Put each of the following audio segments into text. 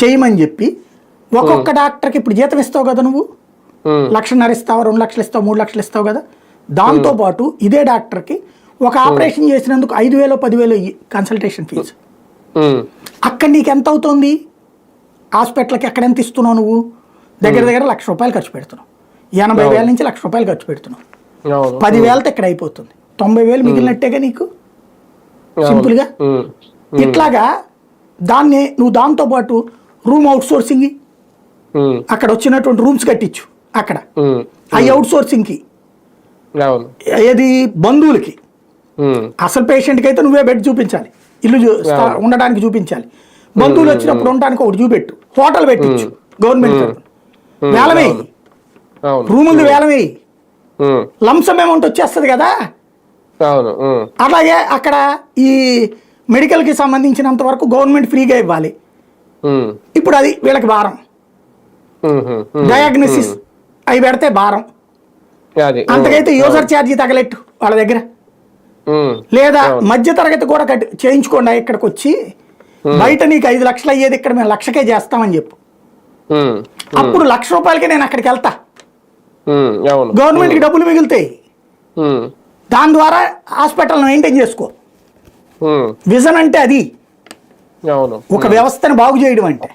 చేయమని చెప్పి ఒక్కొక్క డాక్టర్కి ఇప్పుడు జీతం ఇస్తావు కదా నువ్వు? లక్షన్నర ఇస్తావు రెండు లక్షలు ఇస్తావు మూడు లక్షలు ఇస్తావు కదా? దాంతో పాటు ఇదే డాక్టర్కి ఒక ఆపరేషన్ చేసినందుకు ఐదు వేలు పదివేలు కన్సల్టేషన్ ఫీజు. అక్కడ నీకు ఎంత అవుతుంది? హాస్పిటల్కి ఎక్కడ ఎంత ఇస్తున్నావు నువ్వు? దగ్గర దగ్గర లక్ష రూపాయలు ఖర్చు పెడుతున్నావు. ఎనభై వేల నుంచి లక్ష రూపాయలు ఖర్చు పెడుతున్నావు. పదివేలతో ఇక్కడ అయిపోతుంది. తొంభై వేలు మిగిలినట్టేగా నీకు? సింపుల్గా? ఇట్లాగా దాన్ని నువ్వు దాంతో పాటు రూమ్ అవుట్ సోర్సింగ్ అక్కడ వచ్చినటువంటి రూమ్స్ కట్టించు అక్కడ. అవి అవుట్ సోర్సింగ్కి ఏది? బంధువులకి. అసలు పేషెంట్కి అయితే నువ్వే బెడ్ చూపించాలి. ఇల్లు ఉండడానికి చూపించాలి. బంధువులు వచ్చినప్పుడు ఉండడానికి ఒకటి చూపెట్టు. హోటల్ పెట్టించు గవర్నమెంట్ వేలమే రూములు వేలమే లంసమ్ అమౌంట్ వచ్చేస్తుంది కదా? అలాగే అక్కడ ఈ మెడికల్కి సంబంధించినంత వరకు గవర్నమెంట్ ఫ్రీగా ఇవ్వాలి. ఇప్పుడు అది వీళ్ళకి భారం. డయాగ్నోసిస్ అవి పెడితే భారం. అంతకైతే యూజర్ ఛార్జీ తగలెట్టు వాళ్ళ దగ్గర. లేదా మధ్య తరగతి కూడా కట్టి చేయించుకోండి ఇక్కడికి వచ్చి బయట నీకు ఐదు లక్షలు అయ్యేది ఇక్కడ మేము లక్షకే చేస్తామని చెప్పు. అప్పుడు లక్ష రూపాయలకి నేను అక్కడికి వెళ్తా. గవర్నమెంట్కి డబ్బులు మిగులుతాయి. దాని ద్వారా హాస్పిటల్ మెయింటైన్ చేసుకో. విజన్ అంటే అది. అవును. ఒక వ్యవస్థను బాగు చేయడం అంటే.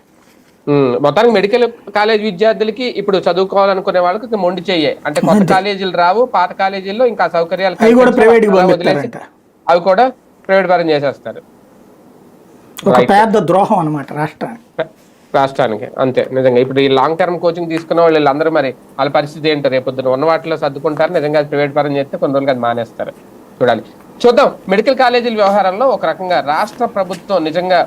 మొత్తానికి మెడికల్ కాలేజ్ విద్యార్థులకి ఇప్పుడు చదువుకోవాలనుకునే వాళ్ళకి మొండి చెయ్యే. అంటే కొత్త కాలేజీలు రావు పాత కాలేజీల్లో ఇంకా సౌకర్యాలు అవి కూడా. వదిలేసి అవి ప్రైవేట్ పరం చేసేస్తారు. ఒక పెద్ద ద్రోహం అన్నమాట రాష్ట్రానికి. రాష్ట్రానికి. అంతే. నిజంగా ఇప్పుడు ఈ లాంగ్ టర్మ్ కోచింగ్ తీసుకున్న వాళ్ళు వీళ్ళందరూ మరి వాళ్ళ పరిస్థితి ఏంటో రేపు పొద్దున ఉన్న వాటిలో సర్దుకుంటారు. నిజంగా ప్రైవేట్ పరం చేస్తే కొన్ని రోజులు అది మానేస్తారు. చూడాలి. చూద్దాం. మెడికల్ కాలేజీల వ్యవహారంలో ఒక రకంగా రాష్ట్ర ప్రభుత్వం నిజంగా